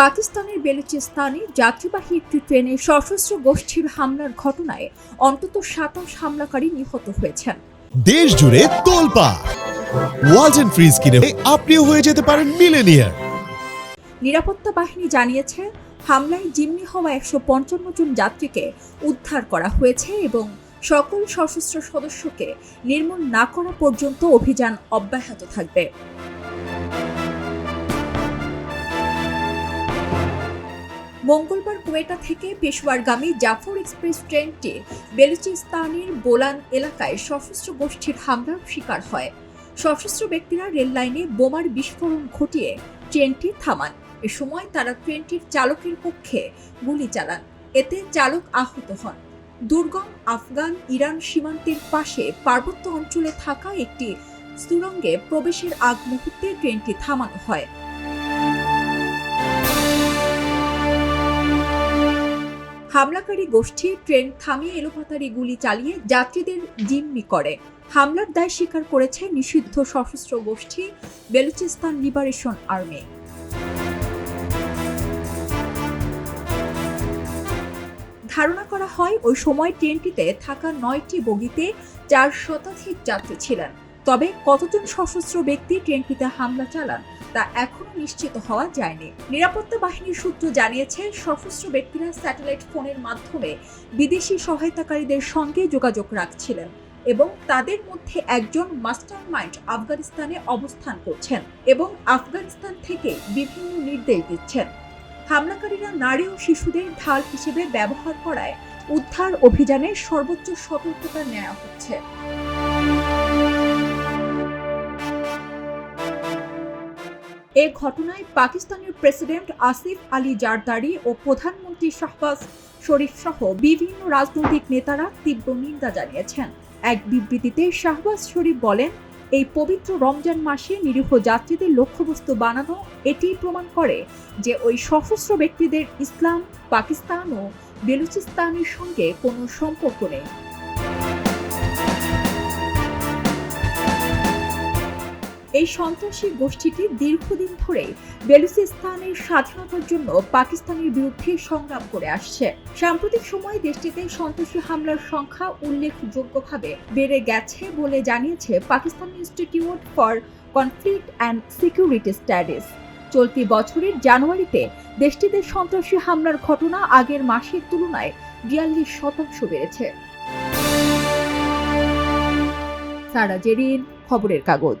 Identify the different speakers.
Speaker 1: পাকিস্তানের বেলুচিস্তানে যাত্রীবাহী একটি ট্রেনে সশস্ত্র গোষ্ঠীর হামলার ঘটনায় অন্তত সাতাশ হামলাকারী নিহত হয়েছেন।
Speaker 2: দেশ জুড়ে তোলপা ওয়ালটন ফ্রিজ কিনে আপনিও হয়ে যেতে পারেন মিলেনিয়ার।
Speaker 1: নিরাপত্তা বাহিনী জানিয়েছে হামলায় জিম্মি হওয়া একশো পঞ্চান্ন জন যাত্রীকে উদ্ধার করা হয়েছে এবং সকল সশস্ত্র সদস্যকে নির্মূল না করা পর্যন্ত অভিযান অব্যাহত থাকবে। মঙ্গলবার কুয়েটা থেকে পেশোয়ারগামী জাফর এক্সপ্রেস ট্রেনটি বেলুচিস্তানের বোলান এলাকায় সশস্ত্র গোষ্ঠীর হামলার শিকার হয়। সশস্ত্র ব্যক্তিরা রেল লাইনে বোমার বিস্ফোরণ ঘটিয়ে ট্রেনটি থামান। এ সময় তারা ট্রেনটির চালকের পক্ষে গুলি চালান। এতে চালক আহত হন। দুর্গম আফগান ইরান সীমান্তের পাশে পার্বত্য অঞ্চলে থাকা একটি সুরঙ্গে প্রবেশের আগ মুহূর্তে ট্রেনটি থামানো হয়। হামলাকারী গোষ্ঠী ট্রেন থামিয়ে এলোপাতারি গুলি চালিয়ে যাত্রীদের জিম্মি করে। হামলার দায় স্বীকার করেছে নিষিদ্ধ সশস্ত্র গোষ্ঠী বেলুচিস্তান লিবারেশন আর্মি। ধারণা করা হয়, ওই সময় ট্রেনটিতে থাকা নয়টি বগিতে চার শতাধিক যাত্রী ছিলেন। তবে কতজন সশস্ত্র ব্যক্তি ট্রেনটিতে হামলা চালান তা এখনও নিশ্চিত হওয়া যায়নি। নিরাপত্তা বাহিনীর সূত্র জানিয়েছে, সশস্ত্র ব্যক্তিরা স্যাটেলাইট ফোনের মাধ্যমে বিদেশি সহায়তাকারীদের সঙ্গে যোগাযোগ রাখছিলেন এবং তাদের মধ্যে একজন মাস্টারমাইন্ড আফগানিস্তানে অবস্থান করছেন এবং আফগানিস্তান থেকে বিভিন্ন নির্দেশ দিচ্ছেন। হামলাকারীরা নারী ও শিশুদের ঢাল হিসেবে ব্যবহার করায় উদ্ধার অভিযানে সর্বোচ্চ সতর্কতা নেওয়া হচ্ছে। এ ঘটনায় পাকিস্তানের প্রেসিডেন্ট আসিফ আলী জারদারি ও প্রধানমন্ত্রী শাহবাজ শরীফ সহ বিভিন্ন রাজনৈতিক নেতারা তীব্র নিন্দা জানিয়েছেন। এক বিবৃতিতে শাহবাজ শরীফ বলেন, এই পবিত্র রমজান মাসে নিরীহ যাত্রীদের লক্ষ্যবস্তু বানানো এটি প্রমাণ করে যে ওই সশস্ত্র ব্যক্তিদের ইসলাম, পাকিস্তান ও বেলুচিস্তানের সঙ্গে কোনো সম্পর্ক নেই। এই সন্ত্রাসী গোষ্ঠীটি দীর্ঘদিন ধরে বেলুচিস্তানের স্বাধীনতার জন্য পাকিস্তানের বিরুদ্ধে সংগ্রাম করে আসছে। সাম্প্রতিক সময়ে দেশটিতে সন্ত্রাসী হামলার সংখ্যা উল্লেখযোগ্যভাবে বেড়ে গেছে বলে জানিয়েছে Pakistan Institute for Conflict and Security Studies. চলতি বছরের জানুয়ারিতে দেশটিতে সন্ত্রাসী হামলার ঘটনা আগের মাসের তুলনায় বিয়াল্লিশ শতাংশ বেড়েছে। সারা জেরিন খবরের কাগজ।